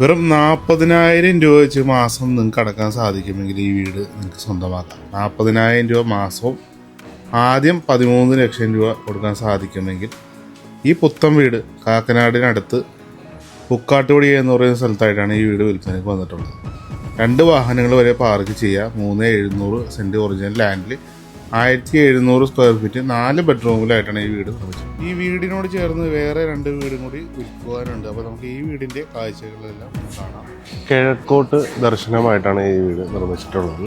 വെറും നാൽപ്പതിനായിരം രൂപ വെച്ച് മാസം നിങ്ങൾക്ക് അടക്കാൻ സാധിക്കുമെങ്കിൽ ഈ വീട് നിങ്ങൾക്ക് സ്വന്തമാക്കാം. നാൽപ്പതിനായിരം രൂപ മാസവും ആദ്യം പതിമൂന്ന് ലക്ഷം രൂപ കൊടുക്കാൻ സാധിക്കുമെങ്കിൽ ഈ പുത്തൻ വീട് കാക്കനാടിനടുത്ത് പുക്കാട്ടുപടി എന്ന് പറയുന്ന സ്ഥലത്തായിട്ടാണ് ഈ വീട് വിൽപ്പനയ്ക്ക് വന്നിട്ടുള്ളത്. രണ്ട് വാഹനങ്ങൾ വരെ പാർക്ക് ചെയ്യുക മൂന്ന് എഴുന്നൂറ് സെന്റ് ഒറിജിനൽ ലാൻഡിൽ ആയിരത്തി എഴുന്നൂറ് സ്ക്വയർ ഫീറ്റ് നാല് ബെഡ്റൂമിലായിട്ടാണ് ഈ വീട് നിർമ്മിച്ചത്. ഈ വീടിനോട് ചേർന്ന് വേറെ രണ്ട് വീടും കൂടി വിൽക്കുവാനുണ്ട്. അപ്പോൾ നമുക്ക് ഈ വീടിന്റെ കാഴ്ചകളെല്ലാം കാണാം. കിഴക്കോട്ട് ദർശനമായിട്ടാണ് ഈ വീട് നിർമ്മിച്ചിട്ടുള്ളത്.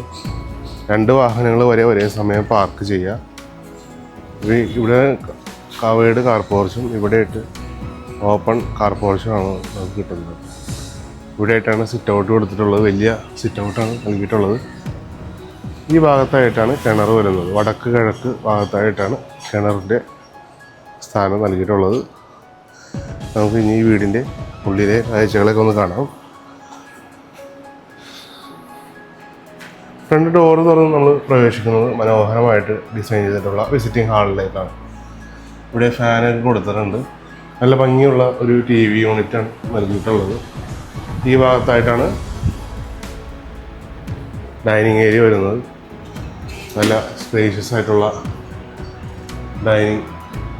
രണ്ട് വാഹനങ്ങൾ വരെ ഒരേ സമയം പാർക്ക് ചെയ്യാം. ഇവിടെ കവേഡ് കാർ പോർച്ചും ഇവിടെ ഇവിടെയായിട്ട് ഓപ്പൺ കാർ പോർച്ചുമാണ് നമുക്ക് കിട്ടുന്നത്. ഇവിടെയായിട്ടാണ് സിറ്റ് ഔട്ട് കൊടുത്തിട്ടുള്ളത്. വലിയ സിറ്റ് ഔട്ടാണ് നൽകിയിട്ടുള്ളത്. ഈ ഭാഗത്തായിട്ടാണ് കിണർ വരുന്നത്. വടക്ക് കിഴക്ക് ഭാഗത്തായിട്ടാണ് കിണറിന്റെ സ്ഥാനം നൽകിയിട്ടുള്ളത്. നമുക്ക് ഇനി ഈ വീടിന്റെ ഉള്ളിലെ കാഴ്ചകളൊക്കെ ഒന്ന് കാണാം. ഫ്രണ്ട് ഡോർ തുറന്ന് നമ്മൾ പ്രവേശിക്കുന്നത് മനോഹരമായിട്ട് ഡിസൈൻ ചെയ്തിട്ടുള്ള വിസിറ്റിംഗ് ഹാളിലേക്കാണ് ഇവിടെ ഫാനൊക്കെ കൊടുത്തിട്ടുണ്ട്. നല്ല ഭംഗിയുള്ള ഒരു ടി വി യൂണിറ്റാണ് നൽകിയിട്ടുള്ളത്. ഈ ഭാഗത്തായിട്ടാണ് ഡൈനിങ് ഏരിയ വരുന്നത്. നല്ല സ്പേഷ്യസ് ആയിട്ടുള്ള ഡൈനിങ്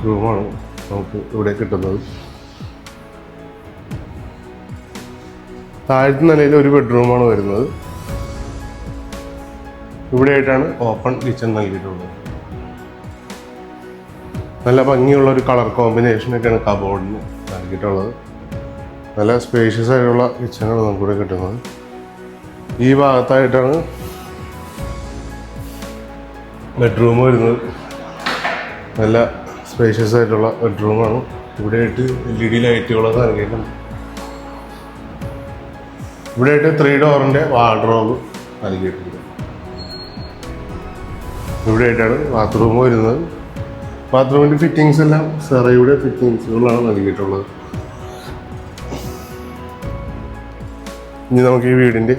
റൂമാണ് നമുക്ക് ഇവിടെ കിട്ടുന്നത്. താഴത്തെ നിലയിൽ ഒരു ബെഡ്റൂമാണ് വരുന്നത്. ഇവിടെയായിട്ടാണ് ഓപ്പൺ കിച്ചൺ നൽകിയിട്ടുള്ളത്. നല്ല ഭംഗിയുള്ള ഒരു കളർ കോമ്പിനേഷനൊക്കെയാണ് കബോർഡിന് നൽകിയിട്ടുള്ളത്. നല്ല സ്പേഷ്യസ് ആയിട്ടുള്ള കിച്ചണാണ് നമുക്കിവിടെ കിട്ടുന്നത്. ഈ ഭാഗത്തായിട്ടാണ് ബെഡ്റൂം വരുന്നത്. നല്ല സ്പേഷ്യസ് ആയിട്ടുള്ള ബെഡ്റൂമാണ് ഇവിടെയായിട്ട് എൽ ഇ ഡി ലൈറ്റുകളൊക്കെ നൽകിയിട്ടുണ്ട് ഇവിടെയായിട്ട് ത്രീ ഡോറിന്റെ വാർഡ്രോബ് നൽകിയിട്ടുണ്ട്. ഇവിടെയായിട്ടാണ് ബാത്റൂം വരുന്നത്. ബാത്റൂമിന്റെ ഫിറ്റിങ്സ് എല്ലാം സെറയുടെ ഫിറ്റിങ്സുകളാണ് നൽകിയിട്ടുള്ളത്. ഇനി നമുക്ക് ഈ വീടിന്റെ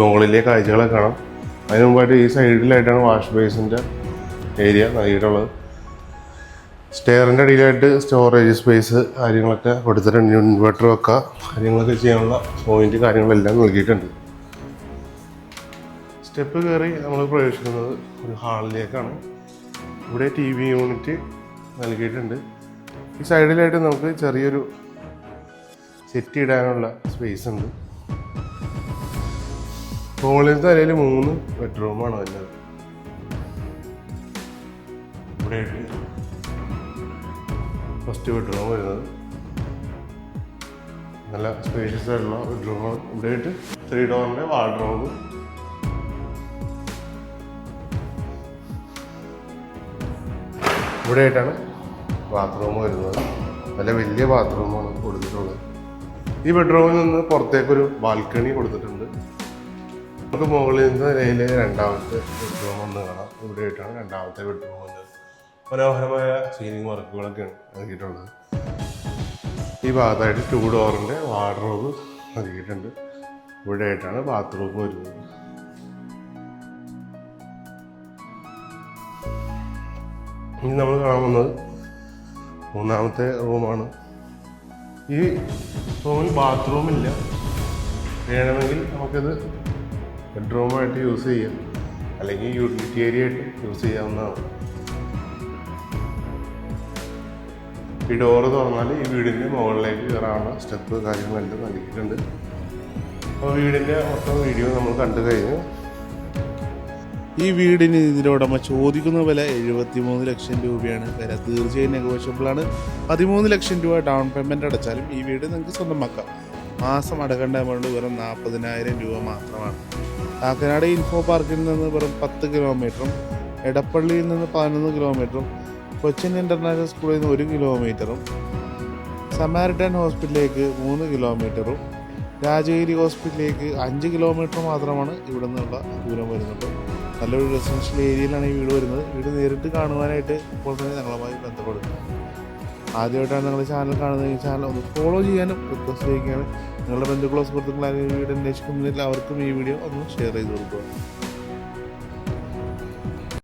മുകളിലെ കാഴ്ചകളെ കാണാം. അതിന് മുമ്പായിട്ട് ഈ സൈഡിലായിട്ടാണ് വാഷ് ബേസിന്റെ ഏരിയ നൽകിയിട്ടുള്ളത് സ്റ്റെയറിന്റെ അടിയിലായിട്ട് സ്റ്റോറേജ് സ്പേസ് കാര്യങ്ങളൊക്കെ കൊടുത്തിട്ടുണ്ട്. ഇൻവെർട്ടർ വെക്കുക കാര്യങ്ങളൊക്കെ ചെയ്യാനുള്ള പോയിന്റ് കാര്യങ്ങളെല്ലാം നൽകിയിട്ടുണ്ട്. സ്റ്റെപ്പ് കയറി നമ്മൾ പ്രവേശിക്കുന്നത് ഒരു ഹാളിലേക്കാണ്. ഇവിടെ ടി വി യൂണിറ്റ് നൽകിയിട്ടുണ്ട്. ഈ സൈഡിലായിട്ട് നമുക്ക് ചെറിയൊരു സെറ്റ് ഇടാനുള്ള സ്പേസ് ഉണ്ട്. മുകളിലത്തെ നിലയിൽ മൂന്ന് ബെഡ്റൂമാണ് വരുന്നത് ഫസ്റ്റ് ബെഡ്റൂം വരുന്നത്. നല്ല സ്പേഷ്യസ് ആയിട്ടുള്ള ബെഡ്റൂമാണ് ഇവിടെ ആയിട്ട് ത്രീ ഡോറിന്റെ വാർഡ്രോബ് ഇവിടെ ആയിട്ടാണ് ബാത്റൂം വരുന്നത്. നല്ല വലിയ ബാത്റൂമാണ് കൊടുത്തിട്ടുള്ളത്. ഈ ബെഡ്റൂമിൽ നിന്ന് പുറത്തേക്കൊരു ബാൽക്കണി കൊടുത്തിട്ടുണ്ട്. നമുക്ക് മുകളിൽ നിന്ന് നിലയിലെ രണ്ടാമത്തെ ബെഡ്റൂം ഒന്ന് കാണാം. ഇവിടെ ആയിട്ടാണ് രണ്ടാമത്തെ ബെഡ്റൂം വന്നത്. മനോഹരമായ സീലിംഗ് വർക്കുകളൊക്കെയാണ് നൽകിയിട്ടുള്ളത്. ഈ ഭാഗത്തായിട്ട് ടു ഡോറിന്റെ വാർഡ്രോബ് നൽകിയിട്ടുണ്ട്. ഇവിടെ ആയിട്ടാണ് ബാത്റൂം വരുന്നത്. ഇനി നമ്മൾ കാണാൻ വന്നത് മൂന്നാമത്തെ റൂമാണ് ഈ റൂമിൽ ബാത്റൂമില്ല വേണമെങ്കിൽ നമുക്കിത് ബെഡ്റൂമായിട്ട് യൂസ് ചെയ്യാം. അല്ലെങ്കിൽ യൂട്ടിലിറ്റി ഏരിയ ആയിട്ട് യൂസ് ചെയ്യാവുന്നതാണ്. ഈ ഡോറ് തുറന്നാൽ ഈ വീടിന്റെ മുകളിലേക്ക് കയറാനുള്ള സ്റ്റെപ്പ് കാര്യങ്ങളെല്ലാം നൽകിയിട്ടുണ്ട്. അപ്പോൾ വീടിന്റെ മൊത്തം വീഡിയോ നമ്മൾ കണ്ടു കഴിഞ്ഞു. ഈ വീടിന് ഇതിന്റെ ഉടമ ചോദിക്കുന്ന വില എഴുപത്തി മൂന്ന് ലക്ഷം രൂപയാണ്. വില തീർച്ചയായും നെഗോഷ്യബിളാണ്. പതിമൂന്ന് ലക്ഷം രൂപ ഡൗൺ പേയ്മെന്റ് അടച്ചാലും ഈ വീട് നിങ്ങൾക്ക് സ്വന്തമാക്കാം. മാസം അടക്കേണ്ട എമൗണ്ട് വെറും നാൽപ്പതിനായിരം രൂപ മാത്രമാണ്. കാക്കനാട് ഇൻഫോ പാർക്കിൽ നിന്ന് വെറും പത്ത് കിലോമീറ്ററും എടപ്പള്ളിയിൽ നിന്ന് പതിനൊന്ന് കിലോമീറ്ററും കൊച്ചിൻ ഇന്റർനാഷണൽ സ്കൂളിൽ നിന്ന് ഒരു കിലോമീറ്ററും സമാരിറ്റൻ ഹോസ്പിറ്റലിലേക്ക് മൂന്ന് കിലോമീറ്ററും രാജഗിരി ഹോസ്പിറ്റലിലേക്ക് അഞ്ച് കിലോമീറ്റർ മാത്രമാണ് ഇവിടെ നിന്നുള്ള ദൂരം വരുന്നത്. നല്ലൊരു റെസിഡൻഷ്യൽ ഏരിയയിലാണ് ഈ വീട് വരുന്നത്. വീട് നേരിട്ട് കാണുവാനായിട്ട് ഇപ്പോൾ തന്നെ ഞങ്ങളുമായി ബന്ധപ്പെടുക ആദ്യമായിട്ടാണ് നിങ്ങൾ ചാനൽ കാണുന്നത്. ഈ ചാനൽ ഒന്ന് ഫോളോ ചെയ്യാനും റിക്വസ്റ്റ് ചെയ്യുകയാണ്. നിങ്ങളുടെ ബന്ധുക്കളോ സുഹൃത്തുക്കളോ വീട് അന്വേഷിക്കുന്നില്ല അവർക്കും ഈ വീഡിയോ ഒന്ന് ഷെയർ ചെയ്ത് കൊടുക്കുക.